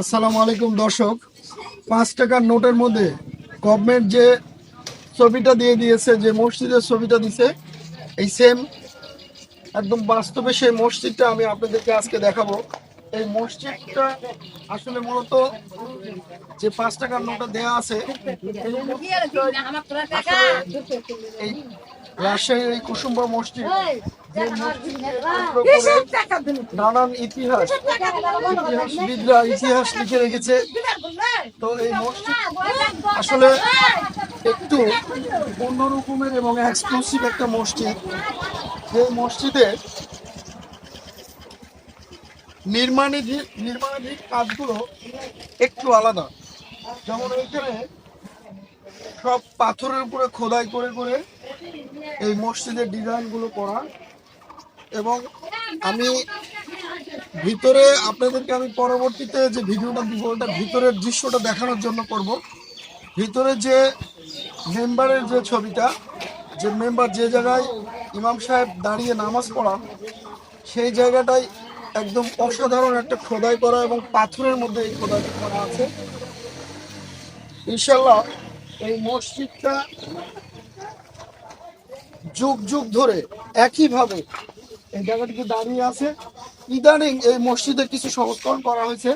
আসসালামু আলাইকুম, দর্শক। পাঁচ টাকার নোটের মধ্যে গভর্নমেন্ট যে ছবিটা দিয়ে দিয়েছে, যে মসজিদের ছবিটা দিছে এই সেম একদম বাস্তবে সেই মসজিদটা আমি আপনাদেরকে আজকে দেখাবো। এই মসজিদটা আসলে মূলত যে পাঁচ টাকার নোটটা দেয়া আছে এই রাজশাহীর এই কুসুম্বা মসজিদ নানান ইতিহাস ইতিহাসবিদরা ইতিহাস লিখে রেখেছে। তো এই মসজিদ আসলে একটু এবং এক্সক্লুসিভ একটা মসজিদ। নির্মাণাধীন কাজগুলো একটু আলাদা। যেমন এখানে সব পাথরের উপরে খোদাই করে করে এই মসজিদের ডিজাইনগুলো করা। এবং আমি ভিতরে আপনাদেরকে আমি পরবর্তীতে যে ভিডিওটা দিব, ওটা ভিতরের দৃশ্যটা দেখানোর জন্য করব। ভিতরে যে মেম্বারের যে ছবিটা, যে মেম্বার যে জায়গায় ইমাম সাহেব দাঁড়িয়ে নামাজ পড়ান, সেই জায়গাটাই একদম অসাধারণ একটা খোদাই করা এবং পাথরের মধ্যে এই খোদাইটা করা আছে। ইনশাল্লাহ এই মসজিদটা যুগ যুগ ধরে একইভাবে এই জায়গাটিতে দাঁড়িয়ে আছে। ইদানিং এই মসজিদে কিছু সংস্করণ করা হয়েছে।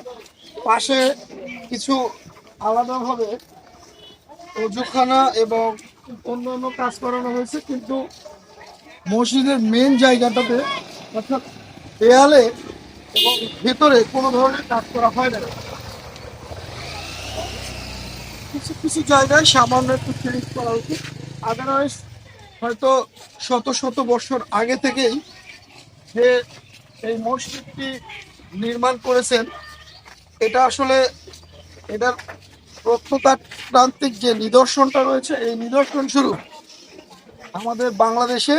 পাশে কিছু আলাদাভাবে অজুখানা এবং অন্যান্য কাজ করানো হয়েছে, কিন্তু মসজিদের মেন জায়গাটাতে অর্থাৎ দেয়ালে এবং ভেতরে কোনো ধরনের কাজ করা হয় না। কিছু কিছু জায়গায় সামান্য একটু চেঞ্জ করা উচিত। আদারওয়াইজ হয়তো শত শত বছর আগে থেকেই যে এই মসজিদটি নির্মাণ করেছেন, এটা আসলে এটার প্রত্নতাত্ত্বিক যে নিদর্শনটা রয়েছে, এই নিদর্শন স্বরূপ আমাদের বাংলাদেশে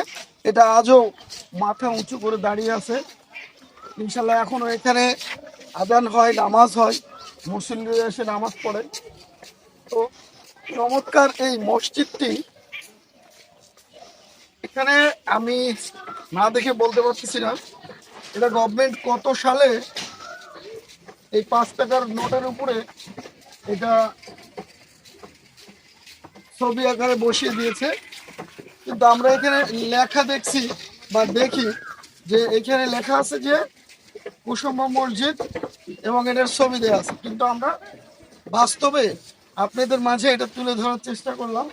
এটা আজও মাথা উঁচু করে দাঁড়িয়ে আছে। ইনশাল্লাহ এখনও এখানে আজান হয়, নামাজ হয় মুসলিমরা এসে নামাজ পড়ে। তো চমৎকার এই মসজিদটি এখানে আমি না দেখে বলতে পারতেছি না। এটা গভর্নমেন্ট কত সালে এই পাঁচ টাকার নোটের উপরে এটা ছবি আকারে বসিয়ে দিয়েছে। কিন্তু আমরা এখানে লেখা দেখছি বা দেখি যে এখানে লেখা আছে যে কুসুম্ব মসজিদ এবং এটার ছবি দেওয়া আছে। কিন্তু আমরা বাস্তবে আপনাদের মাঝে এটা তুলে ধরার চেষ্টা করলাম।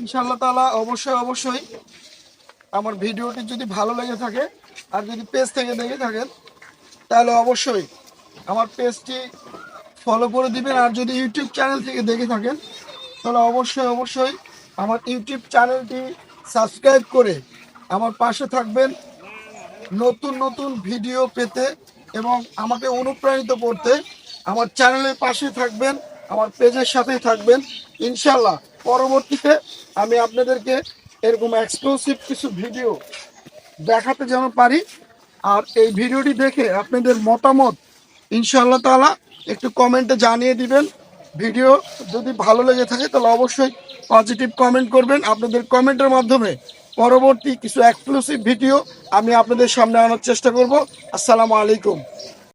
ইনশাল্লাহ তালা অবশ্যই অবশ্যই আমার ভিডিওটি যদি ভালো লেগে থাকে আর যদি পেজ থেকে দেখে থাকেন, তাহলে অবশ্যই আমার পেজটি ফলো করে দিবেন। আর যদি ইউটিউব চ্যানেল থেকে দেখে থাকেন, তাহলে অবশ্যই অবশ্যই আমার ইউটিউব চ্যানেলটি সাবস্ক্রাইব করে আমার পাশে থাকবেন। নতুন নতুন ভিডিও পেতে এবং আমাকে অনুপ্রাণিত করতে আমার চ্যানেলের পাশে থাকবেন, আমার পেজের সাথেই থাকবেন। ইনশাল্লাহ পরবর্তীতে আমি আপনাদেরকে এরকম এক্সক্লুসিভ কিছু ভিডিও দেখাতে যেন পারি। আর এই ভিডিওটি দেখে আপনাদের মতামত ইনশাআল্লাহ তাআলা একটু কমেন্টে জানিয়ে দিবেন। ভিডিও যদি ভালো লেগে থাকে তাহলে অবশ্যই পজিটিভ কমেন্ট করবেন। আপনাদের কমেন্টের মাধ্যমে পরবর্তী কিছু এক্সক্লুসিভ ভিডিও আমি আপনাদের সামনে আনার চেষ্টা করব। আসসালামু আলাইকুম।